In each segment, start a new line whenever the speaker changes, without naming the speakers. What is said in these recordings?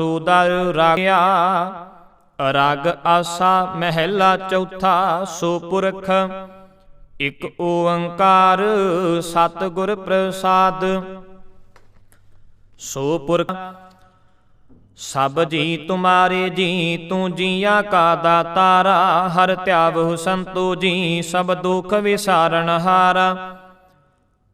ਉਦਰ ਰਾਗਿਆ, ਰਾਗ ਆਸਾ ਮਹਿਲਾ ਚੌਥਾ ਸੋ ਪੁਰਖ ਇਕ ਓੰਕਾਰ ਸਤਿਗੁਰ ਪ੍ਰਸਾਦ। ਸੋ ਪੁਰਖ ਸਭ ਜੀ ਤੁਮਾਰੇ ਜੀ, ਤੂੰ ਜੀਆਂ ਕਾ ਦਾਤਾਰਾ, ਹਰ ਧਿਆਵਹੁ ਸੰਤੋ ਜੀ, ਸਭ ਦੁਖ ਵਿਸਾਰਨ ਹਾਰਾ।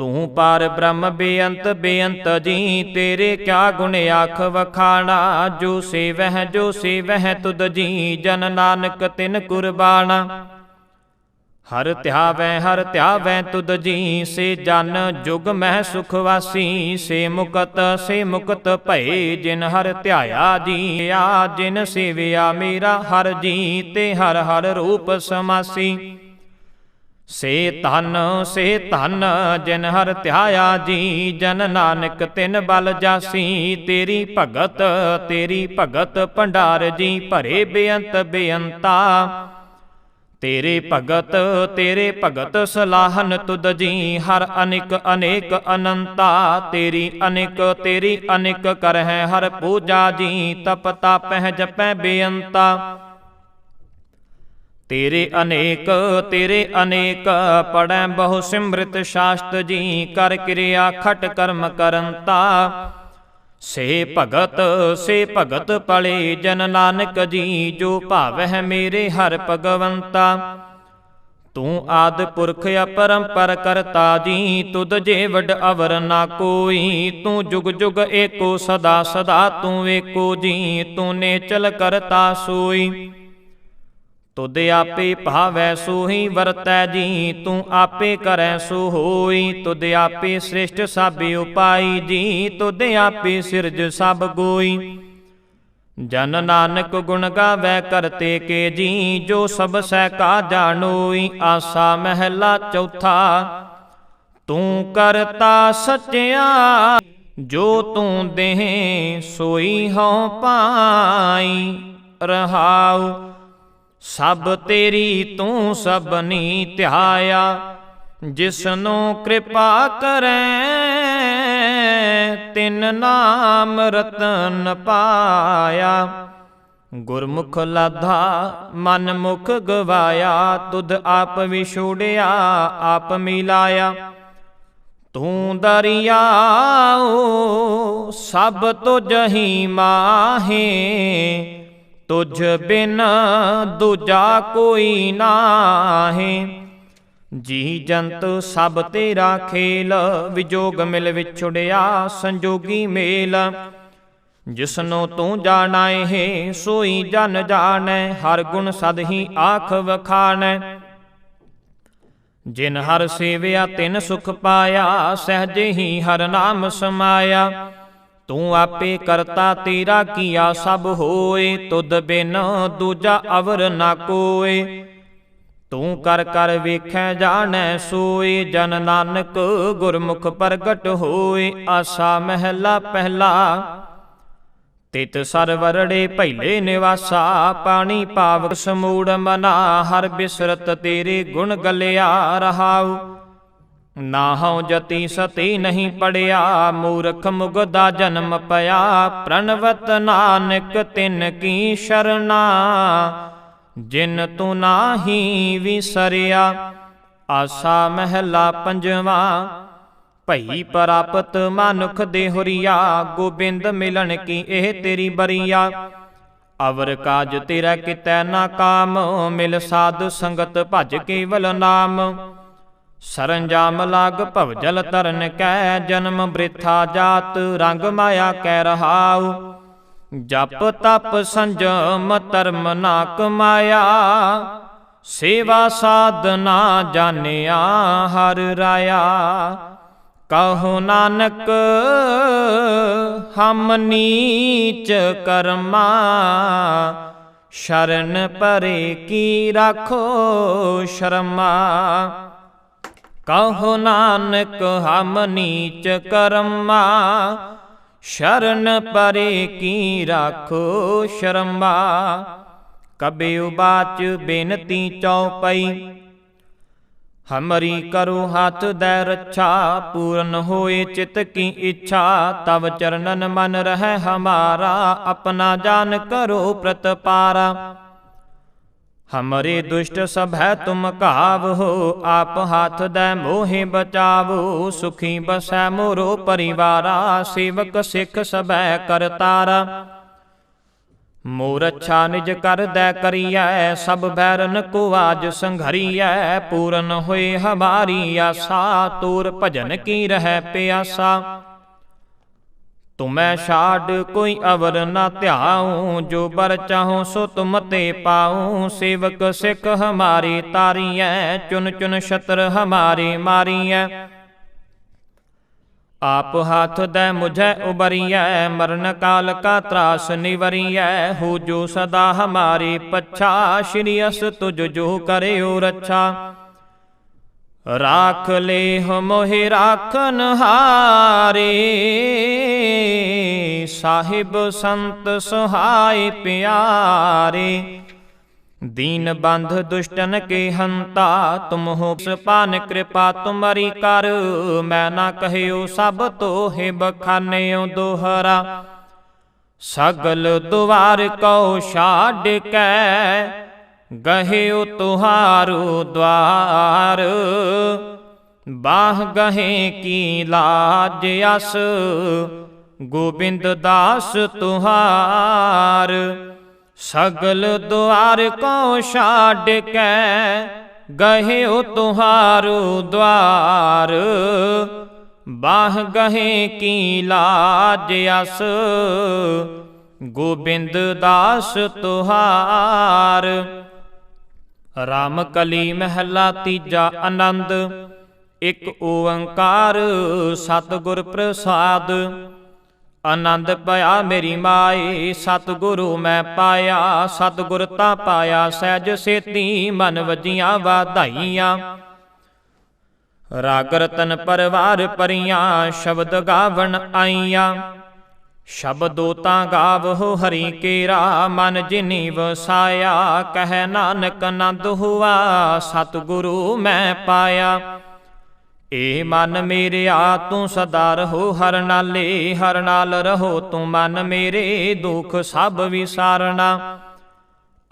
ਤੂੰ ਪਾਰ ਬ੍ਰਹਮ ਬੇਅੰਤ ਬੇਅੰਤ ਜੀ, ਤੇਰੇ ਕਿਆ ਗੁਣ ਆਖ ਵਖਾਣਾ? ਜੋ ਸੇਵਹਿ ਜੋ ਸੇਵਹਿ ਤੁਧ ਜੀ, ਜਨ ਨਾਨਕ ਤਿਨ ਕੁਰਬਾਨਾ ਹਰ ਧਿਆਵੈ ਹਰ ਧਿਆਵੈ ਤੁਧ ਜੀ, ਸੇ ਜਨ ਜੁਗ ਮਹਿ ਸੁਖ ਵਾਸੀ, ਸੇ ਮੁਕਤ ਸੇ ਮੁਕਤ ਭਏ, ਜਿਨ ਹਰ ਧਿਆਇਆ ਜੀ, ਆ ਜਿਨ ਸੇਵਿਆ ਮੇਰਾ ਹਰ ਜੀ, ਤੇ ਹਰ ਹਰ ਰੂਪ ਸਮਾਸੀ। ਸੇ ਧਨ ਸੇ ਧਨ, ਜਿਨ ਹਰ ਧਿਆਇਆ ਜੀ, ਜਨ ਨਾਨਕ ਤਿਨ ਬਲ ਜਾਸੀ, ਤੇਰੀ ਭਗਤ ਤੇਰੀ ਭਗਤ ਭੰਡਾਰ ਜੀ, ਭਰੇ ਬੇਅੰਤ ਬੇਅੰਤਾ। ਤੇਰੇ ਭਗਤ ਤੇਰੇ ਭਗਤ ਸਲਾਹਨ ਤੁਧ ਜੀ, ਹਰ ਅਨਿਕ, ਅਨੇਕ ਅਨੰਤਾ। ਤੇਰੀ ਅਨਿਕ ਤੇਰੀ ਅਨਿਕ ਕਰਹਿ ਹਰ ਪੂਜਾ ਜੀ, ਤਪ ਤਾਪਹਿ ਜਪੈ ਬੇਅੰਤਾ। ਤੇਰੇ ਅਨੇਕ ਤੇਰੇ ਅਨੇਕ ਪੜੈ ਬਹੁ ਸਿਮ੍ਰਿਤ ਸ਼ਾਸਤ ਜੀ, ਕਰ ਕਿਰਿਆ ਖਟ ਕਰਮ ਕਰੰਤਾ ਸੇ ਭਗਤ ਸੇ ਭਗਤ ਪਲੇ ਜਨ ਨਾਨਕ ਜੀ, ਜੋ ਭਾਵਹਿ ਮੇਰੇ ਹਰ ਭਗਵੰਤਾ। ਤੂੰ ਆਦ ਪੁਰਖ ਅਪਰੰਪਰ ਕਰਤਾ ਜੀ, ਤੁਧ ਜੇ ਵਡ ਅਵਰ ਨਾ ਕੋਈ। ਤੂੰ ਜੁਗ ਜੁਗ ਏਕੋ ਸਦਾ ਸਦਾ ਤੂੰ ਏਕੋ ਜੀ, ਤੂੰ ਨੇ ਚਲ ਕਰਤਾ ਸੋਈ। ਤੁਧ ਆਪੇ ਭਾਵੈ ਸੋਹੀ, ਵਰਤੈ ਜੀ, ਤੂੰ ਆਪੇ ਕਰੈ ਸੋ ਹੋਈ ਤੁਧ ਆਪੇ ਸ੍ਰਿਸ਼ਟ ਸਭ ਉਪਾਈ, ਜੀ, ਤੁਧ ਆਪੇ ਸਿਰਜ ਸਭ ਗੋਈ। ਜਨ ਨਾਨਕ ਗੁਣ ਗਾਵੈ ਕਰਤੇ ਕੇ ਜੀ, ਜੋ ਸਭ ਸਹਿ ਕਾ ਜਾਣੋਈ ਆਸਾ ਮਹਿਲਾ ਚੌਥਾ, ਤੂੰ ਕਰਤਾ ਸਚਿਆ, ਜੋ ਤੂੰ ਦੇਹ ਸੋਈ ਹਉ ਪਾਈ। ਰਹਾਉ ਸਭ ਤੇਰੀ ਤੂੰ ਸਭਨੀ ਧਿਆਇਆ, ਜਿਸਨੂੰ ਕਿਰਪਾ ਕਰੈ, ਤਿਨ ਨਾਮ ਰਤਨ ਪਾਇਆ। ਗੁਰਮੁਖ ਲਾਧਾ ਮਨ ਮੁਖ ਗਵਾਇਆ, ਤੁਧ ਆਪ ਵਿਛੋੜਿਆ ਆਪ ਮਿਲਾਇਆ ਤੂੰ ਦਰਿਆਓ ਸਭ ਤੁਝ ਹੀ ਮਾਹੇ ਤੁਝ ਬਿਨ ਦੂਜਾ ਕੋਈ ਨਾਹੀ। ਜੀ ਜੰਤ ਸਭ ਤੇਰਾ ਖੇਲ, ਵਿਜੋਗ ਮਿਲ ਵਿਛੜਿਆ ਸੰਜੋਗੀ ਮੇਲ। ਜਿਸਨੂੰ ਤੂੰ ਜਾਣਾਏ ਹੈ, ਸੋਈ ਜਨ ਜਾਣੈ, ਹਰ ਗੁਣ ਸਦ ਹੀ ਆਖ ਵਖਾਣੈ। ਜਿਨ ਹਰ ਸੇਵਿਆ ਤਿਨ ਸੁਖ ਪਾਇਆ, ਸਹਜੇ ਹੀ ਹਰ ਨਾਮ ਸਮਾਇਆ। ਤੂੰ ਆਪੇ ਕਰਤਾ ਤੇਰਾ ਕੀਆ ਸਭ ਹੋਏ, ਤੁਧ ਬਿਨ ਦੂਜਾ ਅਵਰ ਨਾ ਕੋਏ। ਤੂੰ ਕਰ ਕਰ ਵੇਖੈ ਜਾਣੈ ਸੋਏ, ਜਨ ਨਾਨਕ ਗੁਰਮੁਖ ਪ੍ਰਗਟ ਹੋਏ, ਆਸਾ ਮਹਿਲਾ ਪਹਿਲਾ। ਤਿਤ ਸਰਵਰੜੇ ਪਹਿਲੇ ਨਿਵਾਸਾ, ਪਾਣੀ ਪਾਵਕ ਸਮੂੜ ਮਨਾ, ਹਰ ਬਿਸਰਤ ਤੇਰੇ ਗੁਣ ਗਲਿਆ ਰਹਾਉ। ਨਾਹਉ ਜਤੀ ਸਤੀ ਨਹੀਂ ਪੜਿਆ, ਮੂਰਖ ਮੁਗਦਾ ਜਨਮ ਪਿਆ। ਪ੍ਰਣਵਤ ਨਾਨਕ ਤਿਨ ਕੀ ਸ਼ਰਨਾ ਜਿਨ ਤੂੰ ਨਾਹੀ ਵਿਸਰਿਆ। ਆਸਾ ਮਹਿਲਾ ਪੰਜਵਾ, ਭਈ ਪ੍ਰਾਪਤ ਮਨੁਖ ਦੇ ਹੁਰੀਆ ਗੋਬਿੰਦ ਮਿਲਣ ਕੀ ਇਹ ਤੇਰੀ ਬਰੀਆ। ਅਵਰ ਕਾਜ ਤੇਰਾ ਕਿਤੈ ਨਾ ਕਾਮ, ਮਿਲ ਸਾਧ ਸੰਗਤ ਭਜ ਕੇਵਲ ਨਾਮ। ਸਰੰਜਾਮ ਲਾਗ ਭਵਜਲ ਤਰਨ ਕੈ, ਜਨਮ ਬ੍ਰਿਥਾ ਜਾਤ, ਰੰਗ ਮਾਇਆ ਕੈ ਰਹਾਉ। ਜਪ ਤਪ ਸੰਜਮ ਧਰਮ ਨਾ ਕਮਾਇਆ ਸੇਵਾ ਸਾਧਨਾ ਜਾਣਿਆ ਹਰ ਰਾਇਆ। ਕਹੋ ਨਾਨਕ, ਹਮ ਨੀਚ ਕਰਮਾ, ਸ਼ਰਨ ਪਰੇ ਕੀ ਰੱਖੋ ਸ਼ਰਮਾ। ਕਹੋ ਨਾਨਕ, ਹਮ ਨੀਚ ਕਰਮਾ, ਸ਼ਰਨ ਪਰੇ ਕੀ ਰਾਖੋ ਸ਼ਰਮਾ। ਕਬੇ ਉਬਾਚ ਬੇਨਤੀ ਚਉਪਈ, ਹਮਰੀ ਕਰੋ ਹੱਥ ਦੈ ਰੱਛਾ, ਪੂਰਨ ਹੋਏ ਚਿਤ ਕੀ ਇੱਛਾ, ਤਵ ਚਰਨਨ ਮਨ ਰਹਿ ਹਮਾਰਾ, ਆਪਣਾ ਜਾਨ ਕਰੋ ਪ੍ਰਤਪਾਰਾ। ਹਮਰੇ ਦੁਸ਼ਟ ਸਭੈ ਤੁਮ ਕਾਵ ਹੋ ਆਪ ਹੱਥ ਦੈ ਮੋਹਿ ਬਚਾਵੋ ਸੁਖੀ ਬਸੈ ਮੋਰੋ ਪਰਿਵਾਰਾ ਸੇਵਕ ਸਿੱਖ ਸਭੈ ਕਰਤਾਰਾ ਮੋਰ ਅੱਛਾ ਨਿਜ ਕਰਦੈ ਕਰੀਐ ਸਭ ਬੈਰਨ ਕੋ ਆਜ ਸੰਘਰੀਐ ਪੂਰਨ ਹੋਏ ਹਮਾਰੀ ਆਸਾ ਤੂਰ ਭਜਨ ਕੀ ਰਹਿ ਪਿਆਸਾ ਤੁਮੈ ਛਾੜ ਕੋਈ ਅਵਰ ਨਾ ਧਿਆਉ, ਜੋ ਬਰ ਚਾਹੋ ਸੋ ਤੁਮ ਤੇ ਪਾਉ। ਸੇਵਕ ਸਿੱਖ ਹਮਾਰੀ ਤਾਰੀਐ, ਚੁਨ ਚੁਨ ਛਤਰ ਹਮਾਰੀ ਮਾਰੀਐ। ਆਪ ਹੱਥ ਦੈ ਮੁਝੈ ਉਬਰੀਐ, ਮਰਨ ਕਾਲ ਕਾ ਤਰਾਸ ਨਿਵਰੀਐ। ਹੋ ਜੋ ਸਦਾ ਹਮਾਰੇ ਪੱਛਾ, ਸ਼੍ਰੀ ਅਸ ਤੁਜ ਜੋ ਕਰਿਓ ਰੱਛਾ। ਰਾਖ ਲੇ ਮੋਹਿ ਰਾਖਨ ਹਾਰੇ ਸਾਹਿਬ ਸੰਤ ਸਹਾਇ ਪਿਆਰੇ ਦੀਨ ਬੰਧ ਦੁਸ਼ਟਨ ਕੇ ਹੰਤਾ ਤੁਮ ਹੋ ਸਪਾਨ ਕਿਰਪਾ ਤੁਮਰੀ ਕਰ ਮੈਂ ਨਾ ਕਹਿਓ ਸਭ ਤੋਹਿ ਬਖਾਨਿਓ ਦੋਹਰਾ ਸਗਲ ਦੁਆਰ ਕਉ ਛਾੜ ਕੈ ਗਹਿਓ ਤੁਹਾਰੂ ਦਵਾਰ, ਬਾਹ ਗਹੇ ਕੀ ਲਾਜ ਅਸ, ਗੋਬਿੰਦ ਦਾਸ ਤੁਹਾਰ। ਸਗਲ ਦੁਆਰ ਕੋ ਛਾੜ ਕੇ ਗਹਿਓ ਤੁਹਾਰੂ ਦਵਾਰ, ਬਾਹ ਗਹੇ ਕੀ ਲਾਜ ਅਸ, ਗੋਬਿੰਦ ਦਾਸ ਤੁਹਾਰ। ਰਾਮ ਕਲੀ ਮਹਿਲਾ ਤੀਜਾ ਆਨੰਦ, ਇੱਕ ਓੰਕਾਰ ਸਤਿਗੁਰ ਪ੍ਰਸਾਦ। ਆਨੰਦ ਪਿਆ ਮੇਰੀ ਮਾਏ ਸਤਿਗੁਰੂ ਮੈਂ ਪਾਇਆ, ਸਤਿਗੁਰ ਤਾਂ ਪਾਇਆ ਸਹਿਜ ਸੇਤੀ, ਮਨ ਵਜੀਆਂ ਵਾਧਾਈਆਂ। ਰਾਗ ਰਤਨ ਪਰਵਾਰ ਪਰੀਆਂ, ਸ਼ਬਦ ਗਾਵਣ ਆਈਆਂ। ਸ਼ਬਦੋ ਤਾਂ ਗਾਵਹੁ ਹਰੀ ਕੇਰਾ, ਮਨ ਜਿਨੀ ਵਸਾਇਆ ਕਹਿ ਨਾਨਕ ਨੰਦ ਹੁਆ, ਸਤਿਗੁਰੂ ਮੈਂ ਪਾਇਆ। ਏ ਮਨ ਮੇਰਿਆ, ਤੂੰ ਸਦਾ ਰਹੋ ਹਰ ਨਾਲੇ, ਹਰ ਨਾਲ ਰਹੋ ਤੂੰ ਮਨ ਮੇਰੇ, ਦੁਖ ਸਭ ਵਿਸਾਰਣਾ।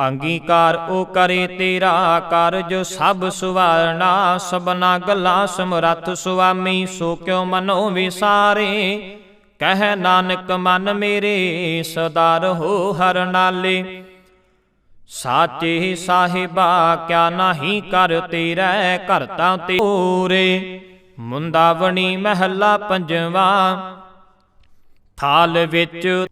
ਅੰਗੀਕਾਰ ਉਹ ਕਰੇ ਤੇਰਾ, ਕਾਰਜ ਸਭ ਸੁਵਾਰਣਾ, ਸਭਨਾ ਗੱਲਾਂ ਸਮਰੱਥ ਸੁਆਮੀ, ਸੋ ਕਿਉ ਮਨੋ ਵਿਸਾਰੇ। ਕਹਿ ਨਾਨਕ ਮਨ ਮੇਰੇ ਸਦਾ ਰਹੋ ਹਰ ਨਾਲੇ। ਸਾਚੇ ਸਾਹਿਬਾ, ਕਿਆ ਨਾਹੀ ਕਰ ਤੇਰਾ ਕਰਤਾ ਤਾਂ ਤੇਰੇ। ਮੁੰਦਾਵਣੀ ਮਹਿਲਾ ਪੰਜਵਾ, ਥਾਲ ਵਿੱਚ